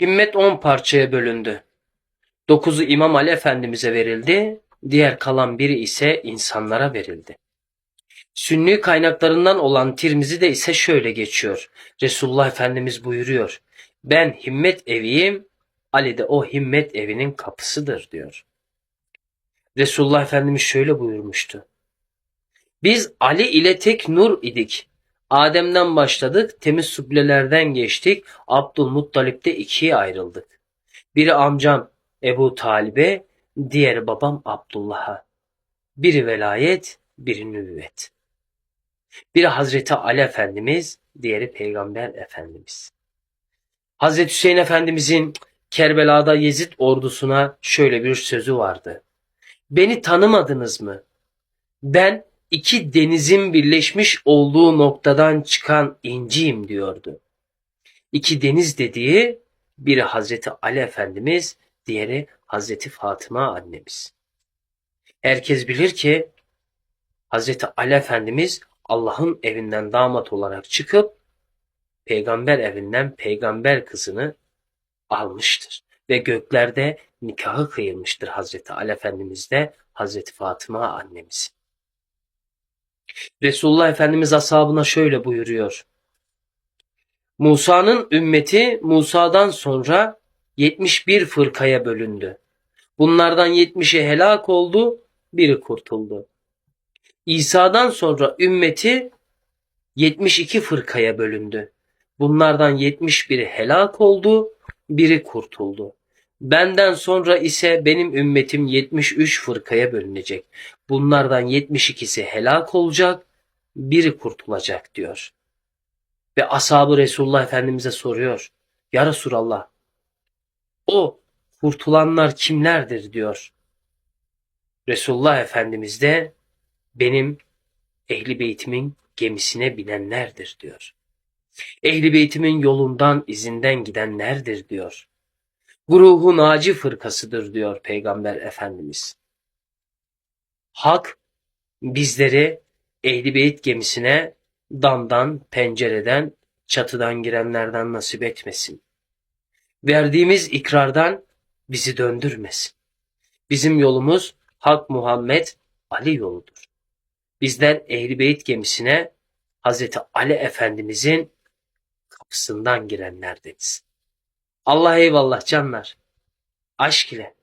Himmet on parçaya bölündü. Dokuzu İmam Ali Efendimiz'e verildi, diğer kalan biri ise insanlara verildi. Sünni kaynaklarından olan Tirmizi de ise şöyle geçiyor. Resulullah Efendimiz buyuruyor. Ben himmet eviyim, Ali de o himmet evinin kapısıdır diyor. Resulullah Efendimiz şöyle buyurmuştu. Biz Ali ile tek nur idik. Adem'den başladık, temiz süblelerden geçtik, Abdülmuttalip'te ikiye ayrıldık. Biri amcam Ebu Talib'e, diğeri babam Abdullah'a. Biri velayet, biri nübüvvet. Biri Hazreti Ali Efendimiz, diğeri Peygamber Efendimiz. Hazreti Hüseyin Efendimizin Kerbela'da Yezid ordusuna şöyle bir sözü vardı. Beni tanımadınız mı? Ben iki denizin birleşmiş olduğu noktadan çıkan inciyim diyordu. İki deniz dediği biri Hazreti Ali Efendimiz, diğeri Hazreti Fatıma annemiz. Herkes bilir ki Hazreti Ali Efendimiz Allah'ın evinden damat olarak çıkıp peygamber evinden peygamber kızını almıştır. Ve göklerde nikahı kıyılmıştır Hazreti Ali Efendimiz'de Hazreti Fatıma annemiz. Resulullah Efendimiz ashabına şöyle buyuruyor. Musa'nın ümmeti Musa'dan sonra 71 fırkaya bölündü. Bunlardan 70'i helak oldu, biri kurtuldu. İsa'dan sonra ümmeti 72 fırkaya bölündü. Bunlardan 71'i helak oldu, biri kurtuldu. Benden sonra ise benim ümmetim 73 fırkaya bölünecek. Bunlardan 72'si helak olacak, biri kurtulacak diyor. Ve ashabı Resulullah Efendimiz'e soruyor. Ya Resulallah, o kurtulanlar kimlerdir diyor. Resulullah Efendimiz de benim ehli beytimin gemisine binenlerdir diyor. Ehli beytimin yolundan izinden gidenlerdir diyor. Gruhu naci fırkasıdır diyor Peygamber Efendimiz. Hak bizleri ehli beyt gemisine damdan, pencereden, çatıdan girenlerden nasip etmesin. Verdiğimiz ikrardan bizi döndürmesin. Bizim yolumuz Hak Muhammed Ali yoludur. Bizler Ehl-i Beyt gemisine Hazreti Ali Efendimizin kapısından girenlerdeniz. Allah eyvallah canlar. Aşk ile.